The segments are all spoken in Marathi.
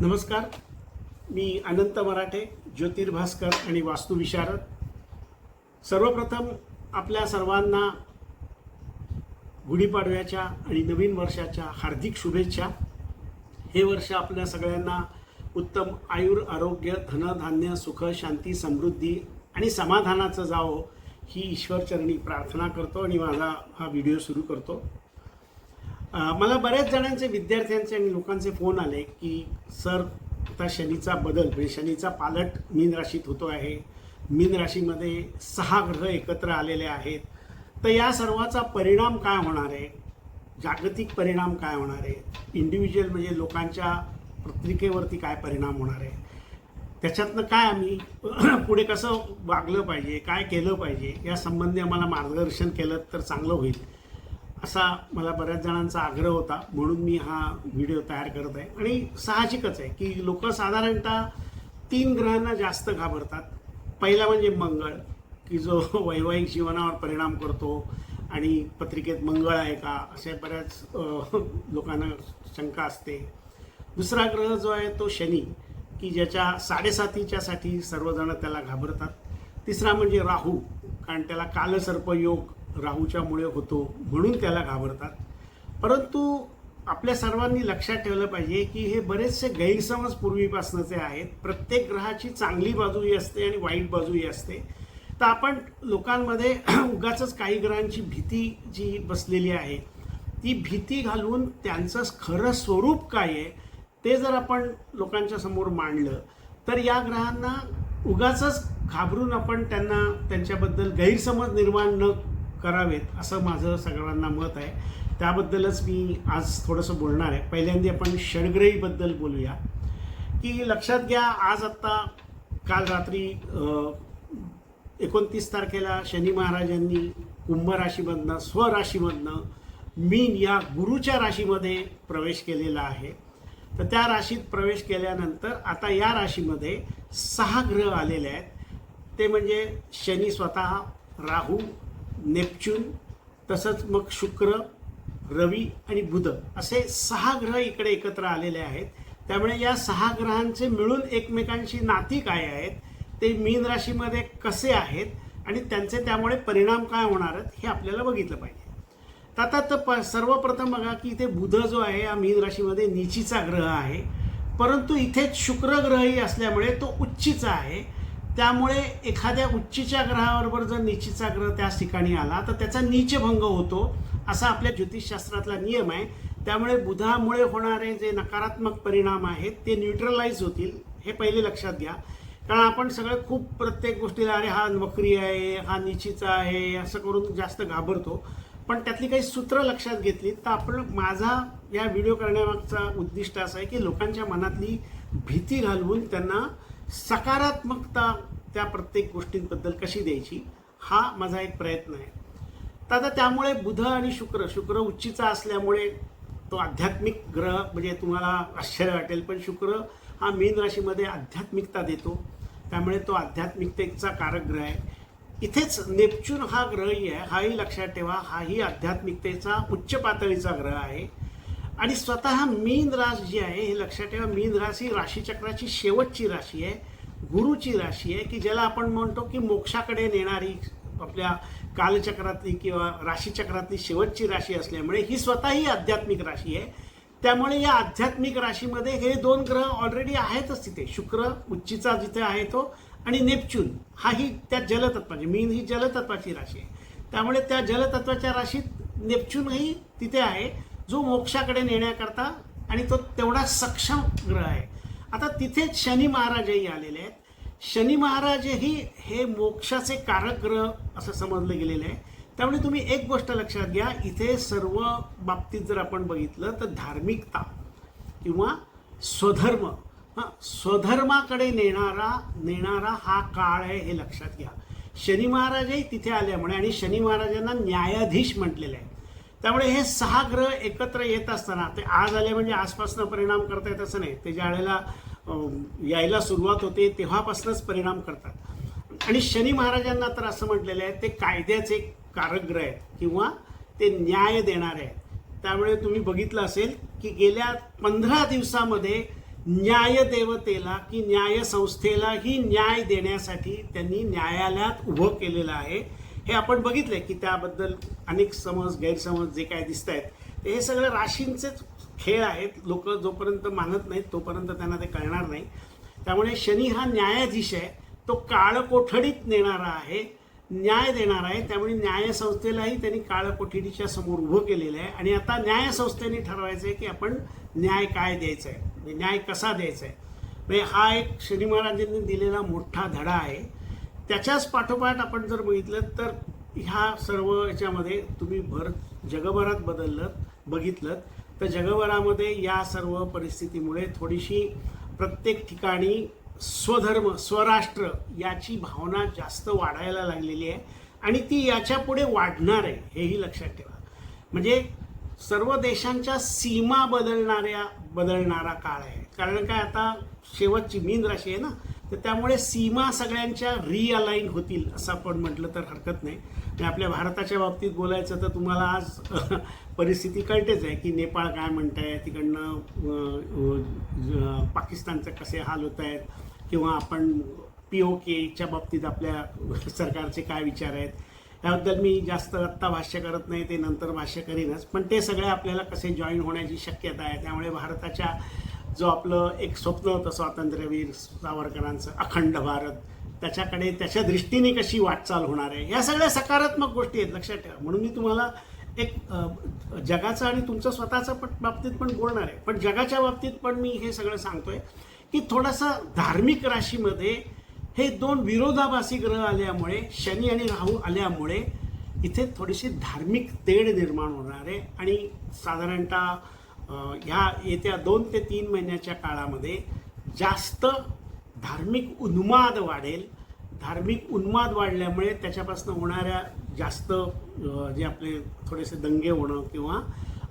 नमस्कार. मी अनंत मराठे ज्योतिर्भास्कर आणि वास्तुविशारद सर्वप्रथम आपल्या सर्वांना गुढीपाडव्याच्या आणि नवीन वर्षाच्या हार्दिक शुभेच्छा. हे वर्ष आपल्या सगळ्यांना उत्तम आयुर आरोग्य धनधान्य सुख शांती समृद्धी आणि समाधानाचं जावं ही ईश्वरचरणी प्रार्थना करतो आणि माझा हा व्हिडिओ सुरू करतो. मला बऱ्याच जणांचे विद्यार्थ्यांचे आणि लोकांचे फोन आले की सर आता शनीचा बदल म्हणजे शनीचा पालट मीन राशीत होतो आहे. मीन राशीमध्ये सहा ग्रह एकत्र आलेले आहेत. तर या सर्वाचा परिणाम काय होणार आहे? जागतिक परिणाम काय होणार आहे? इंडिव्हिज्युअल म्हणजे लोकांच्या पत्रिकेवरती काय परिणाम होणार आहे? त्याच्यातनं काय आम्ही पुढे कसं वागलं पाहिजे? काय केलं पाहिजे? या संबंधी आम्हाला मार्गदर्शन केलं तर चांगलं होईल. असा मला बऱ्याच जणांचा आग्रह होता म्हणून मी हा व्हिडिओ तयार करत आहे. आणि साहजिकच आहे की लोक साधारणतः तीन ग्रहांना जास्त घाबरतात. पहिला म्हणजे मंगळ की जो वैवाहिक जीवनावर परिणाम करतो आणि पत्रिकेत मंगळ आहे का असे बऱ्याच लोकांना शंका असते. दुसरा ग्रह जो आहे तो शनी की ज्याच्या साडेसातीच्यासाठी सर्वजण त्याला घाबरतात. तिसरा म्हणजे राहू कारण त्याला कालसर्प योग राहूच्यामुळे होतो म्हणून त्याला घाबरतात. परंतु आपल्या सर्वांनी लक्षात ठेवलं पाहिजे की हे बरेचसे गैरसमज पूर्वीपासूनचे आहेत. प्रत्येक ग्रहाची चांगली बाजूही असते आणि वाईट बाजूही असते. तर आपण लोकांमध्ये उगाच काही ग्रहांची भीती जी बसलेली आहे ती भीती घालून त्यांचं खरं स्वरूप काय आहे ते जर आपण लोकांच्या समोर मांडलं तर या ग्रहांना उगाच घाबरून आपण त्यांना त्यांच्याबद्दल गैरसमज निर्माण न करावेत असं माझं सगळ्यांना मत आहे. त्याबद्दलच मी आज थोडंसं बोलणार आहे. पहिल्यांदा आपण षडग्रहीबद्दल बोलूया. की लक्षात घ्या आज आत्ता काल रात्री एकोणतीस तारखेला शनी महाराजांनी कुंभ राशीमधनं स्वराशीमधनं मीन या गुरुच्या राशीमध्ये प्रवेश केलेला आहे. तर त्या राशीत प्रवेश केल्यानंतर आता या राशीमध्ये सहा ग्रह आलेले आहेत. ते म्हणजे शनी स्वतः राहू नेपच्यून तसंच मग शुक्र रवी आणि बुध असे सहा ग्रह इकडे एकत्र आलेले आहेत. त्यामुळे या सहा ग्रहांचे मिळून एकमेकांशी नाती काय आहेत ते मीन राशीमध्ये कसे आहेत आणि त्यांचे त्यामुळे परिणाम काय होणार आहेत हे आपल्याला बघितलं पाहिजे. तर आता तर प सर्वप्रथम बघा की इथे बुध जो आहे हा मीन राशीमध्ये नीचीचा ग्रह आहे. परंतु इथे शुक्र ग्रहही असल्यामुळे तो उच्चीचा आहे. त्यामुळे एखाद्या उच्चीच्या ग्रहाबरोबर जर नीचीचा ग्रह त्याच ठिकाणी आला तर त्याचा नीचभंग होतो असा आपल्या ज्योतिषशास्त्रातला नियम आहे. त्यामुळे बुधामुळे होणारे जे नकारात्मक परिणाम आहेत ते न्यूट्रलाइज होतील हे पहिले लक्षात घ्या. कारण आपण सगळं खूप प्रत्येक गोष्टीला अरे हा वक्री आहे हा निचीचा आहे असं करून जास्त घाबरतो. पण त्यातली काही सूत्र लक्षात घेतली तर आपण माझा या व्हिडिओ करण्यामागचा उद्दिष्ट असा आहे की लोकांच्या मनातली भीती घालवून त्यांना सकारात्मकता त्या प्रत्येक गोष्टींबद्दल कशी द्यायची हा माझा एक प्रयत्न आहे. तर आता त्यामुळे बुध आणि शुक्र शुक्र उच्चीचा असल्यामुळे तो आध्यात्मिक ग्रह म्हणजे तुम्हाला आश्चर्य वाटेल पण शुक्र हा मीन राशीमध्ये आध्यात्मिकता देतो. त्यामुळे तो आध्यात्मिकतेचा कारक ग्रह आहे. इथेच नेपच्यून हा ग्रहही आहे हाही लक्षात ठेवा हाही आध्यात्मिकतेचा उच्च पातळीचा ग्रह आहे. आणि स्वतः मीन रास जी आहे हे लक्षात ठेवा मीन रास ही राशीचक्राची शेवटची राशी आहे गुरुची राशी आहे की ज्याला आपण म्हणतो की मोक्षाकडे नेणारी आपल्या कालचक्रातली किंवा राशीचक्रातली शेवटची राशी असल्यामुळे ही स्वतःही आध्यात्मिक राशी आहे. त्यामुळे या आध्यात्मिक राशीमध्ये हे दोन ग्रह ऑलरेडी आहेतच तिथे. शुक्र उच्चीचा जिथे आहे तो आणि नेपच्यून हाही त्या जलतत्वाची मीन ही जलतत्वाची राशी आहे. त्यामुळे त्या जलतत्वाच्या राशीत नेपच्यूनही तिथे आहे. जो मोक्षाकडे नेण्याकरता आणि तो तेवढा सक्षम ग्रह आहे. आता तिथेच शनी महाराजही आलेले आहेत. शनी महाराजही हे मोक्षाचे कारक ग्रह असं समजलं गेलेलं आहे. त्यामुळे तुम्ही एक गोष्ट लक्षात घ्या इथे सर्व बाबतीत जर आपण बघितलं तर धार्मिकता किंवा स्वधर्म हां स्वधर्माकडे नेणारा नेणारा हा काळ आहे हे लक्षात घ्या. शनी महाराजही तिथे आल्यामुळे आणि शनी महाराजांना न्यायाधीश म्हटलेलं आहे. त्यामुळे हे सहा ग्रह एकत्र येत असताना ते आज आले म्हणजे आजपासनं परिणाम करता येत असं नाही. ते ज्या वेळेला यायला सुरुवात होते तेव्हापासूनच परिणाम करतात. आणि शनी महाराजांना तर असं म्हटलेलं आहे ते कायद्याचे कारकग्रह आहेत किंवा ते न्याय देणारे आहेत. त्यामुळे तुम्ही बघितलं असेल की गेल्या पंधरा दिवसामध्ये न्यायदेवतेला की न्यायसंस्थेलाही न्याय देण्यासाठी त्यांनी न्यायालयात उभं केलेलं आहे. हे आपण बघितलंय की त्याबद्दल अनेक समज गैरसमज जे काय दिसत आहेत हे सगळं राशींचेच खेळ आहेत. लोक जोपर्यंत मानत नाहीत तोपर्यंत त्यांना ते कळणार नाही. त्यामुळे शनी हा न्यायाधीश आहे. तो काळकोठडीत नेणारा आहे न्याय देणार आहे. त्यामुळे न्यायसंस्थेलाही त्यांनी काळकोठडीच्या समोर उभं केलेलं आहे. आणि आता न्यायसंस्थेने ठरवायचं आहे की आपण न्याय काय द्यायचा आहे म्हणजे न्याय कसा द्यायचा आहे म्हणजे हा एक शनी महाराजांनी दिलेला मोठा धडा आहे. त्याच्याच पाठोपाठ आपण जर बघितलं तर ह्या सर्व याच्यामध्ये तुम्ही भर जगभरात बदललं बघितलं तर जगभरामध्ये या सर्व परिस्थितीमुळे थोडीशी प्रत्येक ठिकाणी स्वधर्म स्वराष्ट्र याची भावना जास्त वाढायला लागलेली आहे आणि ती याच्यापुढे वाढणार आहे हेही लक्षात ठेवा. म्हणजे सर्व देशांच्या सीमा बदलणाऱ्या बदलणारा काळ आहे. कारण काय आता शेवटची मीन राशी आहे ना तर त्यामुळे सीमा सगळ्यांच्या रिअलाईन होतील असं आपण म्हटलं तर हरकत नाही. आणि आपल्या भारताच्या बाबतीत बोलायचं तर तुम्हाला आज परिस्थिती कळतेच आहे की नेपाळ काय म्हणत आहे तिकडनं पाकिस्तानचे कसे हाल होत आहेत किंवा आपण पी ओ केच्या बाबतीत आपल्या सरकारचे काय विचार आहेत. याबद्दल मी जास्त आत्ता भाष्य करत नाही ते नंतर भाष्य करीनच. पण ते सगळे आपल्याला कसे जॉईन होण्याची शक्यता आहे त्यामुळे भारताच्या जो आपलं एक स्वप्न होतं स्वातंत्र्यवीर सावरकरांचं अखंड भारत त्याच्याकडे त्याच्या दृष्टीने कशी वाटचाल होणार आहे या सगळ्या सकारात्मक गोष्टी आहेत लक्षात ठेवा. म्हणून मी तुम्हाला एक जगाचं आणि तुमचं स्वतःचं पण बाबतीत पण बोलणार आहे. पण जगाच्या बाबतीत पण मी हे सगळं सांगतोय की थोडासा धार्मिक राशीमध्ये हे दोन विरोधाभासी ग्रह आल्यामुळे शनी आणि राहू आल्यामुळे इथे थोडीशी धार्मिक तेढ निर्माण होणार आहे. आणि साधारणतः ह्या येत्या दोन ते तीन महिन्याच्या काळामध्ये जास्त धार्मिक उन्माद वाढेल. धार्मिक उन्माद वाढल्यामुळे त्याच्यापासून होणाऱ्या जास्त जे आपले थोडेसे दंगे होणं किंवा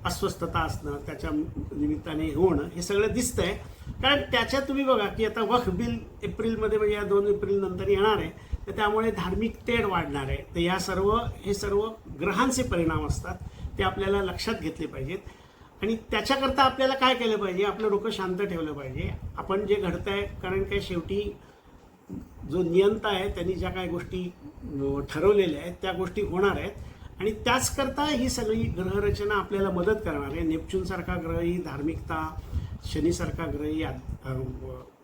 अस्वस्थता असणं त्याच्या निमित्ताने होणं हे सगळं दिसतंय. कारण त्याच्यात तुम्ही बघा की आता वख बिल एप्रिलमध्ये म्हणजे या दोन एप्रिल नंतर येणार आहे. तर त्यामुळे धार्मिक तेढ वाढणार आहे. तर या सर्व हे सर्व ग्रहांचे परिणाम असतात ते आपल्याला लक्षात घेतले पाहिजेत. आणि त्याच्याकरता आपल्याला काय केलं पाहिजे? आपलं डोकं शांत ठेवलं पाहिजे. आपण जे घडतंय कारण काय शेवटी जो नियंता आहे त्यांनी ज्या काही गोष्टी ठरवलेल्या आहेत त्या गोष्टी होणार आहेत. आणि त्याचकरता ही सगळी ग्रहरचना आपल्याला मदत करणार आहे. नेपच्यूनसारखा ग्रह ही धार्मिकता शनीसारखा ग्रह ही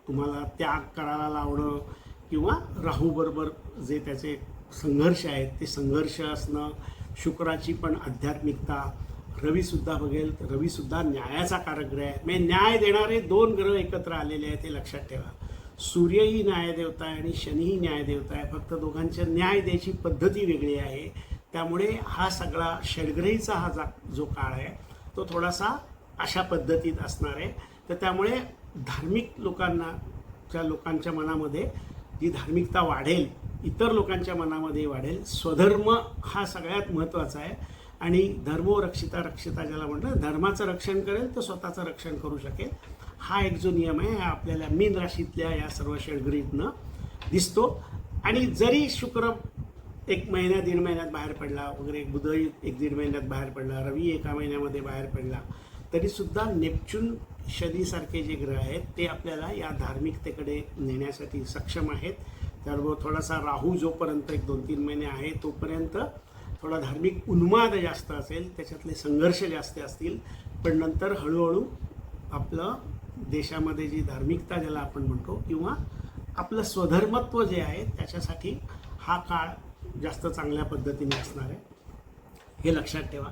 तुम्हाला त्याग करायला लावणं किंवा राहूबरोबर जे त्याचे संघर्ष आहेत ते संघर्ष असणं शुक्राची पण आध्यात्मिकता रवीसुद्धा बघेल तर रवीसुद्धा न्यायाचा कारग्रह आहे. म्हणजे न्याय देणारे दोन ग्रह एकत्र आलेले आहेत हे लक्षात ठेवा. सूर्यही न्यायदेवता आहे आणि शनीही न्यायदेवता आहे. फक्त दोघांच्या न्याय द्यायची पद्धती वेगळी आहे. त्यामुळे हा सगळा षडग्रहीचा हा जा जो काळ आहे तो थोडासा अशा पद्धतीत असणार आहे. तर त्यामुळे धार्मिक लोकांना च्या लोकांच्या मनामध्ये जी धार्मिकता वाढेल इतर लोकांच्या मनामध्ये वाढेल स्वधर्म हा सगळ्यात महत्त्वाचा आहे. आणि धर्मो रक्षिता रक्षिता ज्याला म्हटलं धर्माचं रक्षण करेल तर स्वतःचं रक्षण करू शकेल. हा एक जो नियम आहे हा आपल्याला मीन राशीतल्या या सर्व षडग्रीतनं दिसतो. आणि जरी शुक्र एक महिन्या दीड महिन्यात बाहेर पडला वगैरे बुध एक दीड महिन्यात बाहेर पडला रवी एका महिन्यामध्ये बाहेर पडला तरीसुद्धा नेपच्यून शनीसारखे जे ग्रह आहेत ते आपल्याला या धार्मिकतेकडे नेण्यासाठी सक्षम आहेत. त्याबरोबर थोडासा राहू जोपर्यंत एक दोन तीन महिने आहे तोपर्यंत थोडा धार्मिक उन्माद जास्त असेल त्याच्यातले संघर्ष जास्त असतील पण नंतर हळूहळू आपलं देशामध्ये जी धार्मिकता ज्याला आपण म्हणतो किंवा आपलं स्वधर्मत्व जे आहे त्याच्यासाठी हा काळ जास्त चांगल्या पद्धतीने असणार आहे. हे लक्षात ठेवा.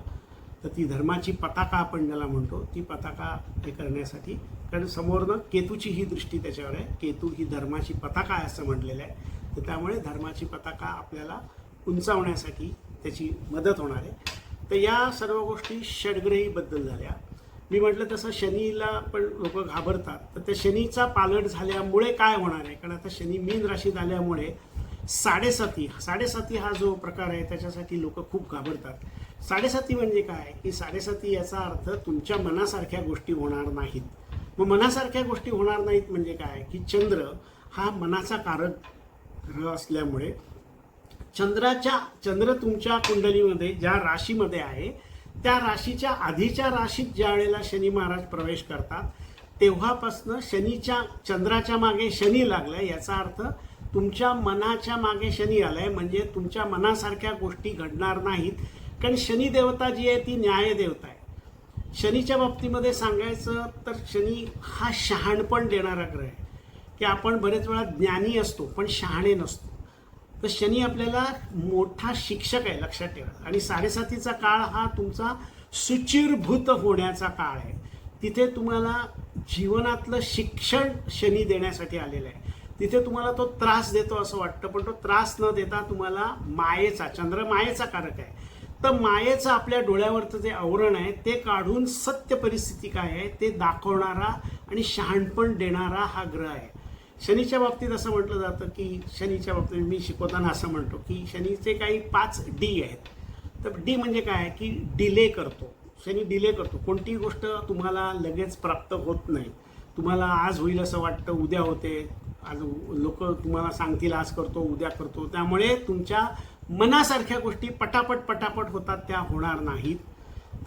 तर ती धर्माची पताका आपण ज्याला म्हणतो ती पताका हे करण्यासाठी कारण समोरनं केतूची ही दृष्टी त्याच्यावर आहे. केतू ही धर्माची पताका आहे असं म्हटलेलं आहे. तर त्यामुळे धर्माची पताका आपल्याला उंचावण्यासाठी त्याची मदत होणार आहे. तर या सर्व गोष्टी षडग्रहीबद्दल झाल्या. मी म्हटलं तसं शनीला पण लोक घाबरतात. तर त्या शनीचा पालट झाल्यामुळे काय होणार आहे? कारण आता शनी मीन राशीत आल्यामुळे साडेसाती साडेसाती हा जो प्रकार आहे त्याच्यासाठी लोक खूप घाबरतात. साडेसाती म्हणजे काय? की साडेसाती याचा अर्थ तुमच्या मनासारख्या गोष्टी होणार नाहीत. मग मनासारख्या गोष्टी होणार नाहीत म्हणजे काय? की चंद्र हा मनाचा कारक ग्रह असल्यामुळे चंद्राच्या चंद्र तुमच्या कुंडलीमध्ये ज्या राशीमध्ये आहे त्या राशीच्या आधीच्या राशीत ज्या वेळेला शनी महाराज प्रवेश करतात तेव्हापासनं शनीच्या चंद्राच्या मागे शनी लागलाय याचा अर्थ तुमच्या मनाच्या मागे शनी आलाय म्हणजे तुमच्या मनासारख्या गोष्टी घडणार नाहीत कारण शनी देवता जी आहे ती न्याय देवता आहे. शनीच्या बाबतीमध्ये सांगायचं तर शनी हा शहाणपण देणारा ग्रह आहे की आपण बरेच वेळा ज्ञानी असतो पण शहाणे नसतो. तर शनी आपल्याला मोठा शिक्षक आहे लक्षात ठेवा. आणि साडेसातीचा काळ हा तुमचा सुचिरभूत होण्याचा काळ आहे. तिथे तुम्हाला जीवनातलं शिक्षण शनी देण्यासाठी आलेलं आहे. तिथे तुम्हाला तो त्रास देतो असं वाटतं पण तो त्रास न देता तुम्हाला मायेचा चंद्र मायेचा कारक आहे. तर मायेचं आपल्या डोळ्यावरचं जे आवरण आहे ते काढून सत्य परिस्थिती काय आहे ते दाखवणारा आणि शहाणपण देणारा हा ग्रह आहे. शनीच्या बाबतीत असं म्हटलं जातं की शनीच्या बाबतीत मी शिकवताना असं म्हणतो की शनीचे काही पाच डी आहेत. तर डी म्हणजे काय? की डिले करतो. शनी डिले करतो. कोणतीही गोष्ट तुम्हाला लगेच प्राप्त होत नाही. तुम्हाला आज होईल असं वाटतं उद्या होते. आज लोक तुम्हाला सांगतील आज करतो उद्या करतो. त्यामुळे तुमच्या मनासारख्या गोष्टी पटापट पटापट होतात त्या होणार नाहीत.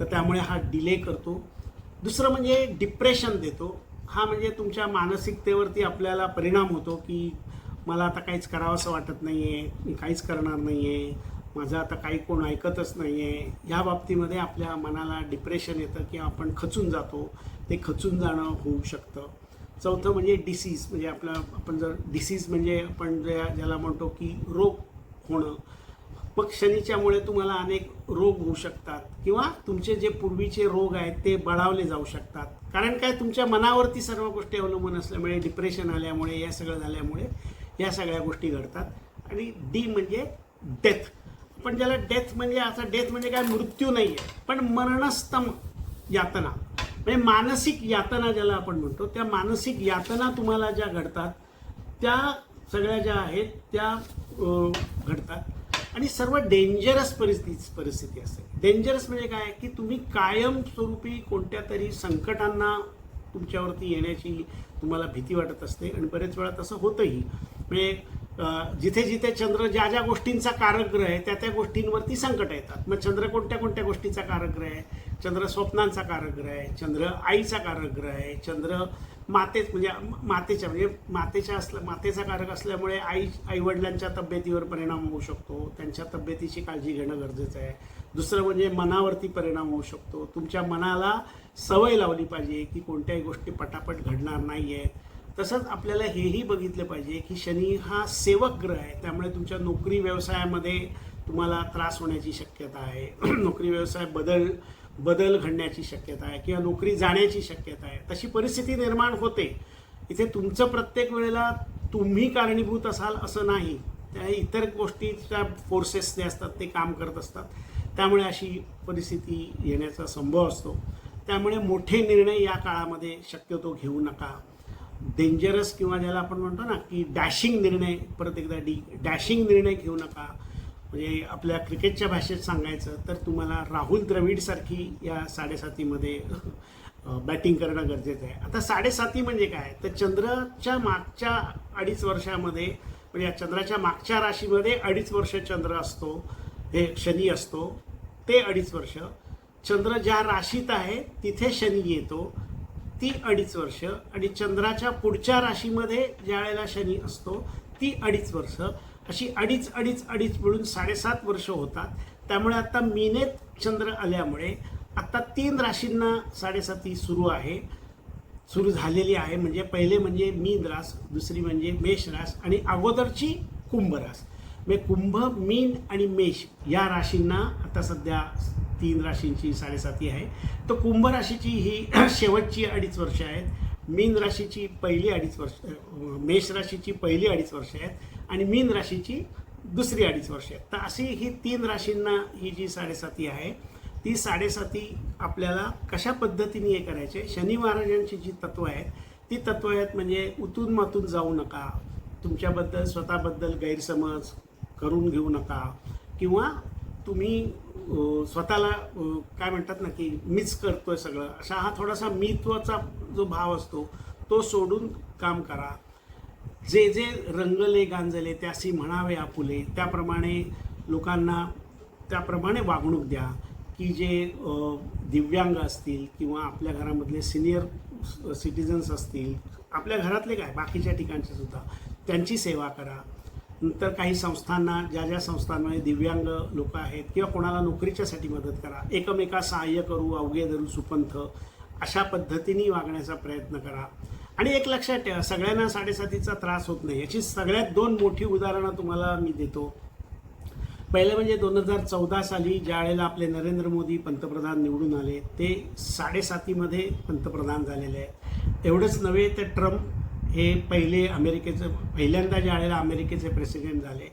तर त्यामुळे हा डिले करतो. दुसरं म्हणजे डिप्रेशन देतो. हा म्हणजे तुमच्या मानसिकतेवरती आपल्याला परिणाम होतो की मला आता काहीच करावंसं वाटत नाही आहे मी काहीच करणार नाही आहे माझं आता काही कोण ऐकतच नाही आहे ह्या बाबतीमध्ये आपल्या मनाला डिप्रेशन येतं की आपण खचून जातो. ते खचून जाणं होऊ शकतं. चौथं म्हणजे डिसीज म्हणजे आपलं आपण जर डिसीज म्हणजे आपण ज्या ज्याला म्हणतो की रोग होणं. मग शनीच्यामुळे तुम्हाला अनेक रोग होऊ शकतात किंवा तुमचे जे पूर्वीचे रोग आहेत ते बळावले जाऊ शकतात. कारण काय तुमच्या मनावरती सर्व गोष्टी अवलंबून असल्यामुळे डिप्रेशन आल्यामुळे या सगळं झाल्यामुळे या सगळ्या गोष्टी घडतात. आणि डी म्हणजे डेथ पण ज्याला डेथ म्हणजे आता डेथ म्हणजे काय मृत्यू नाही आहे पण मरणस्तम यातना. म्हणजे मानसिक यातना ज्याला आपण म्हणतो त्या मानसिक यातना तुम्हाला ज्या घडतात त्या सगळ्या ज्या आहेत त्या घडतात. आणि सर्व डेंजरस परिस्थिती परिस्थिती असते. डेंजरस म्हणजे काय? की तुम्ही कायमस्वरूपी कोणत्या तरी संकटांना तुमच्यावरती येण्याची तुम्हाला भीती वाटत असते आणि बरेच वेळा तसं होतंही. म्हणजे जिथे जिथे चंद्र ज्या ज्या गोष्टींचा कारकग्रह आहे त्या त्या गोष्टींवरती संकट येतात. मग चंद्र कोणत्या कोणत्या गोष्टीचा कारकग्रह आहे? चंद्र स्वप्नांचा कारकग्रह आहे चंद्र आईचा कारकग्रह आहे चंद्र मातेच म्हणजे मातेच्या म्हणजे मातेच्या असल्या मातेचा कारक असल्यामुळे आई आईवडिलांच्या तब्येतीवर परिणाम होऊ शकतो. त्यांच्या तब्येतीची काळजी घेणं गरजेचं आहे. दुसरं म्हणजे मनावरती परिणाम होऊ शकतो. तुमच्या मनाला सवय लावली पाहिजे की कोणत्याही गोष्टी पटापट घडणार नाही आहेत तसंच आपल्याला हेही बघितलं पाहिजे की शनी हा सेवक ग्रह आहे. त्यामुळे तुमच्या नोकरी व्यवसायामध्ये तुम्हाला त्रास होण्याची शक्यता आहे. नोकरी व्यवसाय बदल बदल घडण्याची शक्यता आहे किंवा नोकरी जाण्याची शक्यता आहे तशी परिस्थिती निर्माण होते. इथे तुमचं प्रत्येक वेळेला तुम्ही कारणीभूत असाल असं नाही. त्या इतर गोष्टीच्या फोर्सेस जे असतात ते काम करत असतात. त्यामुळे अशी परिस्थिती येण्याचा संभव असतो. त्यामुळे मोठे निर्णय या काळामध्ये शक्यतो घेऊ नका. डेंजरस किंवा ज्याला आपण म्हणतो ना की डॅशिंग निर्णय परत एकदा डी डॅशिंग निर्णय घेऊ नका. म्हणजे आपल्या क्रिकेटच्या भाषेत सांगायचं तर तुम्हाला राहुल द्रविडसारखी या साडेसातीमध्ये बॅटिंग करणं गरजेचं आहे. आता साडेसाती म्हणजे काय? तर चंद्राच्या मागच्या अडीच वर्षामध्ये म्हणजे या चंद्राच्या मागच्या राशीमध्ये अडीच वर्ष चंद्र असतो हे शनी असतो ते अडीच वर्ष. चंद्र ज्या राशीत आहे तिथे शनी येतो ती अडीच वर्ष. आणि चंद्राच्या पुढच्या राशीमध्ये ज्या वेळेला शनी असतो ती अडीच वर्ष. अशी अडीच अडीच अडीच मिळून साडेसात वर्ष होतात. त्यामुळे आता मीनेत चंद्र आल्यामुळे आता तीन राशींना साडेसाती सुरू आहे. सुरू झालेली आहे. म्हणजे पहिले म्हणजे मीन रास दुसरी म्हणजे मेष रास आणि अगोदरची कुंभ रास. म्हणजे कुंभ मीन आणि मेष या राशींना आता सध्या तीन राशींची साडेसाती आहे. तर कुंभ राशीची ही शेवटची अडीच वर्ष आहेत. मीन राशीची पहिली अडीच वर्ष मेष राशीची पहिली अडीच वर्ष आहेत आणि मीन राशीची दुसरी अडीच वर्ष आहेत. तर अशी ही तीन राशींना ही जी साडेसाती आहे ती साडेसाती आपल्याला कशा पद्धतीने हे करायचे? शनी महाराजांची जी तत्व आहेत ती तत्त्व आहेत म्हणजे उतून मातून जाऊ नका तुमच्याबद्दल स्वतःबद्दल गैरसमज करून घेऊ नका किंवा तुम्ही स्वतःला काय म्हणतात ना की मीच करतोय सगळं. असा हा थोडासा मित्वाचा जो भाव असतो तो सोडून काम करा. जे जे रंगले गांजले त्यासी म्हणावे आपुले त्याप्रमाणे लोकांना त्याप्रमाणे वागणूक द्या. की जे दिव्यांग असतील किंवा आपल्या घरामधले सिनियर सिटिझन्स असतील आपल्या घरातले काय बाकीच्या ठिकाणचे सुद्धा त्यांची सेवा करा. नंतर काही संस्थांना ज्या ज्या संस्थांमध्ये दिव्यांग लोक आहेत किंवा कोणाला नोकरीच्यासाठी मदत करा एकमेका सहाय्य करू अवघे धरू सुपंथ अशा पद्धतीने वागण्याचा प्रयत्न करा. आणि एक लक्षात ठेवा सगळ्यांना साडेसातीचा त्रास होत नाही. याची सगळ्यात दोन मोठी उदाहरणं तुम्हाला मी देतो. पहिलं म्हणजे दोन हजार चौदा साली ज्या वेळेला आपले नरेंद्र मोदी पंतप्रधान निवडून आले ते साडेसातीमध्ये पंतप्रधान झालेले. आहे एवढंच नव्हे तर ट्रम्प हे पहिले अमेरिकेचं पहिल्यांदा ज्या वेळेला अमेरिकेचे प्रेसिडेंट झाले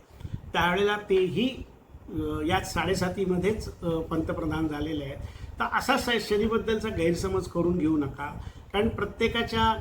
त्यावेळेला तेही याच साडेसातीमध्येच पंतप्रधान झालेले आहेत. तर असा शनीबद्दलचा गैरसमज करून घेऊ नका. कारण प्रत्येकाच्या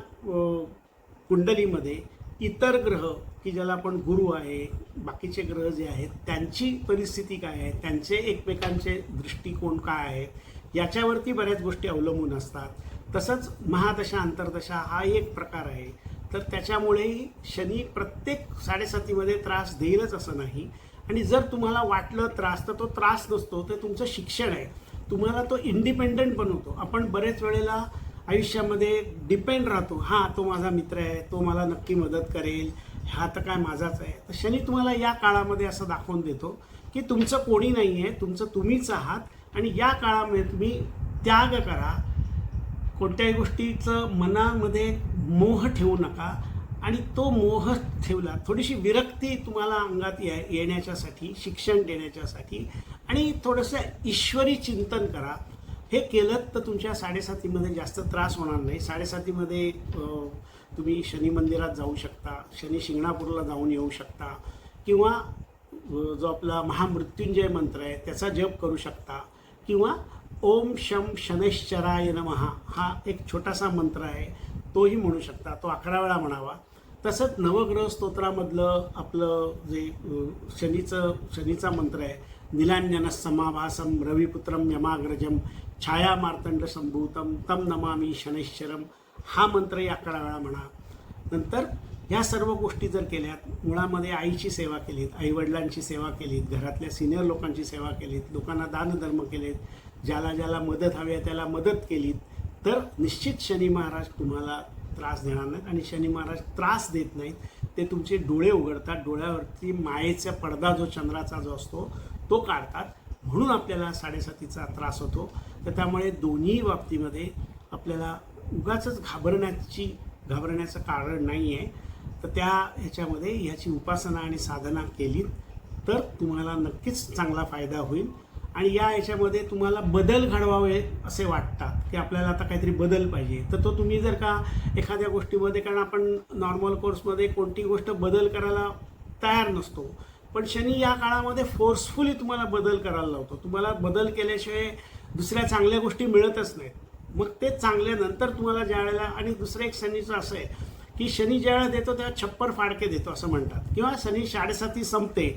कुंडलीमध्ये इतर ग्रह की ज्याला आपण गुरु आहे बाकीचे ग्रह जे आहेत त्यांची परिस्थिती काय आहे त्यांचे एकमेकांचे दृष्टिकोन काय आहेत याच्यावरती बऱ्याच गोष्टी अवलंबून असतात. तसंच महादशा अंतर्दशा हा एक प्रकार आहे. तर त्याच्यामुळेही शनी प्रत्येक साडेसातीमध्ये त्रास देईलच असं नाही. आणि जर तुम्हाला वाटलं त्रास तर तो त्रास नसतो ते तुमचं शिक्षण आहे. तुम्हाला तो इंडिपेंडंट बनवतो. आपण बरेच वेळेला आयुष्यामध्ये डिपेंड राहतो. हां तो माझा मित्र आहे तो मला नक्की मदत करेल हा तर काय माझाच आहे. तर शनी तुम्हाला या काळामध्ये असं दाखवून देतो की तुमचं कोणी नाही आहे तुमचं तुम्हीच आहात आणि या काळामध्ये तुम्ही त्याग करा. कोणत्याही गोष्टीचं मनामध्ये मोह ठेवू नका. आणि तो मोह ठेवला थोडीशी विरक्ती तुम्हाला अंगात ये येण्याच्यासाठी शिक्षण देण्याच्यासाठी आणि थोडंसं ईश्वरी चिंतन करा. हे केलं तर तुमच्या साडेसातीमध्ये जास्त त्रास होणार नाही. साडेसातीमध्ये तुम्ही शनी मंदिरात जाऊ शकता शनी शिंगणापूरला जाऊन येऊ शकता किंवा जो आपला महामृत्युंजय मंत्र आहे त्याचा जप करू शकता किंवा ओम शम शनैश्चराय नमः हा एक छोटासा मंत्र आहे. तोही म्हणू शकता. तो अकरा वेळा म्हणावा. तसंच नवग्रह स्तोत्रामधलं आपलं जे शनीचं शनीचा मंत्र आहे. निलांजन समाभासम रविपुत्रम यमाग्रजम छाया मार्तंड संभूतम तम नमामी शनैश्चरम हा मंत्रही अकरा वेळा म्हणा. नंतर ह्या सर्व गोष्टी जर केल्यात मुळामध्ये आईची सेवा केलीत आईवडिलांची सेवा केलीत घरातल्या सिनियर लोकांची सेवा केलीत लोकांना दानधर्म केलेत ज्याला ज्याला मदत हवी आहे त्याला मदत केलीत तर निश्चित शनी महाराज तुम्हाला त्रास देणार नाहीत आणि शनी महाराज त्रास देत नाहीत. ते तुमचे डोळे उघडतात डोळ्यावरती मायेचा पडदा जो चंद्राचा जो असतो तो काढतात. म्हणून आपल्याला साडेसातीचा त्रास होतो. तर त्यामुळे दोन्ही बाबतीमध्ये आपल्याला उगाच घाबरण्याची घाबरण्याचं कारण नाही आहे तर त्या ह्याच्यामध्ये ह्याची उपासना आणि साधना केली तर तुम्हाला नक्कीच चांगला फायदा होईल. आणि या याच्यामध्ये तुम्हाला बदल घडवावे असे वाटतात की आपल्याला आता काहीतरी बदल पाहिजे. तर तो तुम्ही जर का एखाद्या गोष्टीमध्ये कारण आपण नॉर्मल कोर्समध्ये कोणती गोष्ट बदल करायला तयार नसतो पण शनी या काळामध्ये फोर्सफुली तुम्हाला बदल करायला लावतो. तुम्हाला बदल केल्याशिवाय दुसऱ्या चांगल्या गोष्टी मिळतच नाहीत. मग ते चांगल्यानंतर तुम्हाला ज्या वेळेला आणि दुसरं एक शनीचं असं आहे की शनी ज्या वेळेला देतो तेव्हा छप्पर फाडके देतो असं म्हणतात. किंवा शनी साडेसाती संपते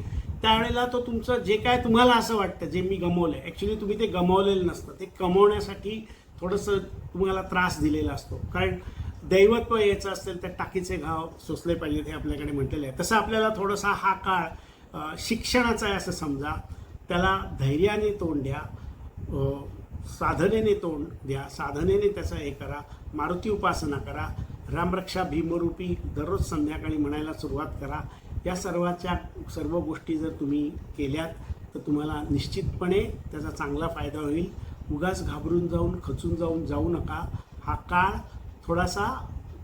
त्यावेळेला तो तुमचं जे काय तुम्हाला असं वाटतं जे मी गमवलं आहे ॲक्च्युली तुम्ही ते गमावलेलं नसतं. ते कमवण्यासाठी थोडंसं तुम्हाला त्रास दिलेला असतो. कारण दैवत्व यायचं असेल तर टाकीचे घाव सोसले पाहिजेत हे आपल्याकडे म्हटलेलं आहे. तसं आपल्याला थोडासा हा काळ शिक्षणाचा आहे असं समजा. त्याला धैर्याने तोंड द्या साधनेने तोंड द्या साधनेने त्याचं हे करा मारुती उपासना करा रामरक्षा भीमरूपी दररोज संध्याकाळी म्हणायला सुरुवात करा या सर्वाच्या सर्व गोष्टी जर तुम्ही केल्यात तर तुम्हाला निश्चितपणे त्याचा चांगला फायदा होईल. उगाच घाबरून जाऊन खचून जाऊन जाऊ नका. हा काळ थोडासा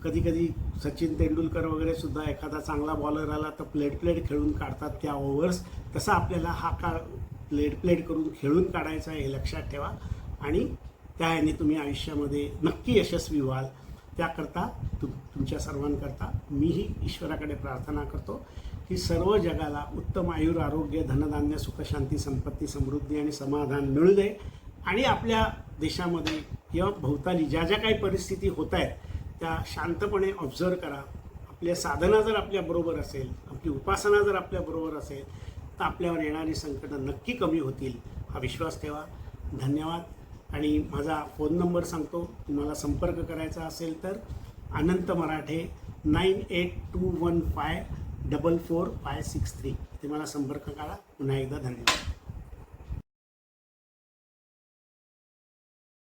कधी कधी सचिन तेंडुलकर वगैरे सुद्धा एखादा चांगला बॉलर आला तर प्लेट प्लेट खेळून काढतात त्या ओव्हर्स तसा आपल्याला हा काळ प्लेट प्लेट करून खेळून काढायचा हे लक्षात ठेवा. आणि त्या ह्याने तुम्ही आयुष्यामध्ये नक्की यशस्वी व्हाल. त्याकरता तु तुमच्या सर्वांकरता मीही ईश्वराकडे प्रार्थना करतो. की सर्व जगाला उत्तम आयुर आरोग्य धनधान्य सुखशांती संपत्ती समृद्धी आणि समाधान मिळू दे. आणि आपल्या देशामध्ये किंवा भोवताली ज्या ज्या काही परिस्थिती होत आहेत त्या शांतपणे ऑब्झर्व करा. आपल्या साधना जर आपल्याबरोबर असेल आपली उपासना जर आपल्याबरोबर असेल तर आपल्यावर येणारी संकटं नक्की कमी होतील. हा विश्वास ठेवा. धन्यवाद. आणि माझा फोन नंबर सांगतो. तुम्हाला संपर्क करायचा असेल तर Anant Marathe nine eight two one five double four five six three. ते मला संपर्क करा. पुन्हा एकदा धन्यवाद.